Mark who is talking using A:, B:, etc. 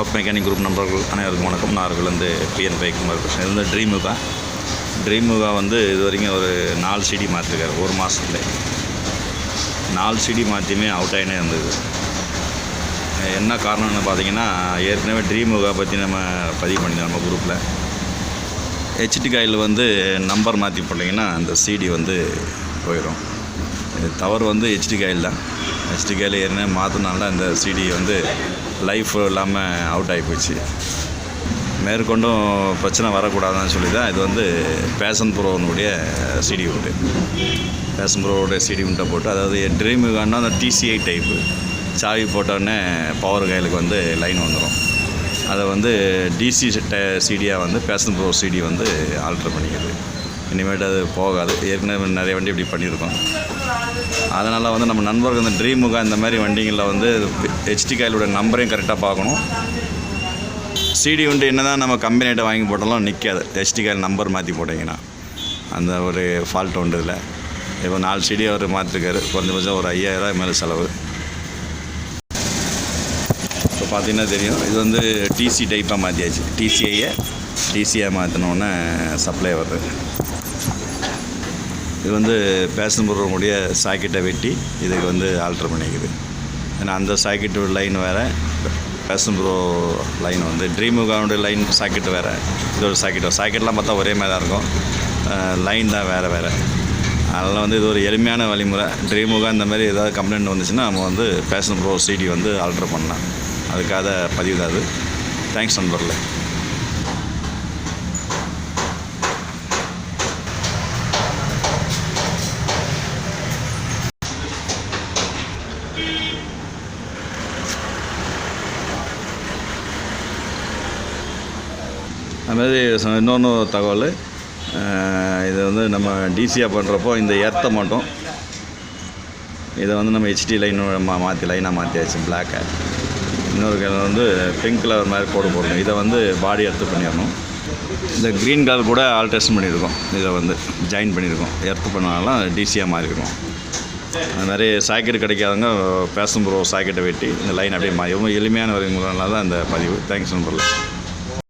A: Top mechanic group நண்பர்கள் அனைவருக்கும் வணக்கம். நான் வந்து பிஎன் பைக்குமார் கிருஷ்ணன் இது வந்து ட்ரீமுகா ட்ரீமுகா வந்து இது வரைக்கும் ஒரு நாலு சிடி மாற்றிருக்காரு. ஒரு மாதத்துல நாலு சிடி மாற்றியுமே அவுட் ஆகினே இருந்தது. என்ன காரணம்னு பார்த்தீங்கன்னா ஏற்கனவே ட்ரீமுகா பற்றி நம்ம பதிவு பண்ணியிருந்தோம் நம்ம குரூப்பில் ஹெச்டி காயில் வந்து நம்பர் மாற்றி போட்டிங்கன்னா அந்த சிடி வந்து போயிடும் இது தவறு வந்து ஹெச்டி காயில் தான். நெக்ஸ்ட்டு காயில் ஏற்கனவே மாற்றினால அந்த சிடி வந்து லைஃப் இல்லாமல் அவுட் ஆகி போச்சு. மேற்கொண்டும் பிரச்சனை வரக்கூடாதுன்னு சொல்லி தான் இது வந்து பேஷன் ப்ரோனுடைய சிடி உண்டு. பேஷன் ப்ரோவுடைய சிடி உண்டை போட்டு அதாவது ட்ரீமுகான்னா அந்த டிசிஐ டைப்பு சாவி போட்டோடனே பவர் கைலுக்கு வந்து லைன் வந்துடும் அதை வந்து டிசி சிடியாக வந்து பேஷன் ப்ரோ சிடி வந்து ஆல்ட்ரு பண்ணிக்கிறது இனிமேட்டு அது போகாது. ஏற்கனவே நிறைய வண்டி இப்படி பண்ணியிருக்கோம். அதனால் வந்து நம்ம நண்பர்கள் இந்த ட்ரீமுகா இந்த மாதிரி வண்டிங்களில் வந்து ஹெச்டி காயிலோட நம்பரையும் கரெக்டாக பார்க்கணும். சிடி வண்டி என்ன தான் நம்ம கம்பெனிகிட்ட வாங்கி போட்டாலும் நிற்காது ஹெச்டி காயில் நம்பர் மாற்றி போட்டிங்கன்னா. அந்த ஒரு ஃபால்ட் உண்டு இதில். இப்போ நாலு சிடி அவர் மாற்றிருக்காரு குறைஞ்சபட்சம் ஒரு ஐயாயிரம் மேலே செலவு. இப்போ பார்த்தீங்கன்னா தெரியும். இது வந்து டிசி டைப்பாக மாற்றியாச்சு டிசிஐயை டிசியாக மாற்றினோன்னே சப்ளை வருது. இது வந்து பேஷன் ப்ரோவுடைய சாக்கெட்டை வெட்டி இதுக்கு வந்து ஆல்ட்ரு பண்ணிக்குது. ஏன்னா அந்த சாக்கெட்டு லைன் வேறு பேஷன் ப்ரோ லைன் வந்து ட்ரீமுகாவுடைய லைன் சாக்கெட்டு வேறு இது ஒரு சாக்கெட் சாக்கெட்லாம் பார்த்தா ஒரே மாதிரி தான் இருக்கும் லைன் தான் வேறு வேறு. அதனால் வந்து இது ஒரு எளிமையான வழிமுறை. ட்ரீமுகா இந்த மாதிரி ஏதாவது கம்ப்ளைண்ட் வந்துச்சுன்னா நம்ம வந்து பேஷன் ப்ரோ சிடி வந்து ஆல்ட்ரு பண்ணலாம். அதுக்காக பதிவு தான் அது. தேங்க்ஸ் நண்பர்களே. அதுமாதிரி இன்னொன்று தகவல் இதை இது வந்து நம்ம டிசியாக பண்ணுறப்போ இந்த எர்த்தை மட்டும் இதை வந்து நம்ம ஹெச்டி லைன் மா மாற்றி லைனாக மாற்றியாச்சு பிளாக்கை இன்னொரு கலர் வந்து பிங்க் கலர் மாதிரி கோடு போடணும். இதை வந்து பாடி எர்த்து பண்ணிடணும். இந்த க்ரீன் கலர் கூட ஆல்ட்ரேஷன் பண்ணியிருக்கோம். இதை வந்து ஜாயின் பண்ணியிருக்கோம். எர்த்து பண்ணாலும் டிசியாக மாறியிருக்கோம் அது மாதிரி சாக்கெட் கிடைக்காதவங்க பேசும் ப்ரோ சாக்கெட்டை வெட்டி இந்த லைன் அப்படியே மாறி. ரொம்ப எளிமையான வரைமுறைனால தான் அந்த பதிவு. தேங்க்ஸ் நண்பர்களே.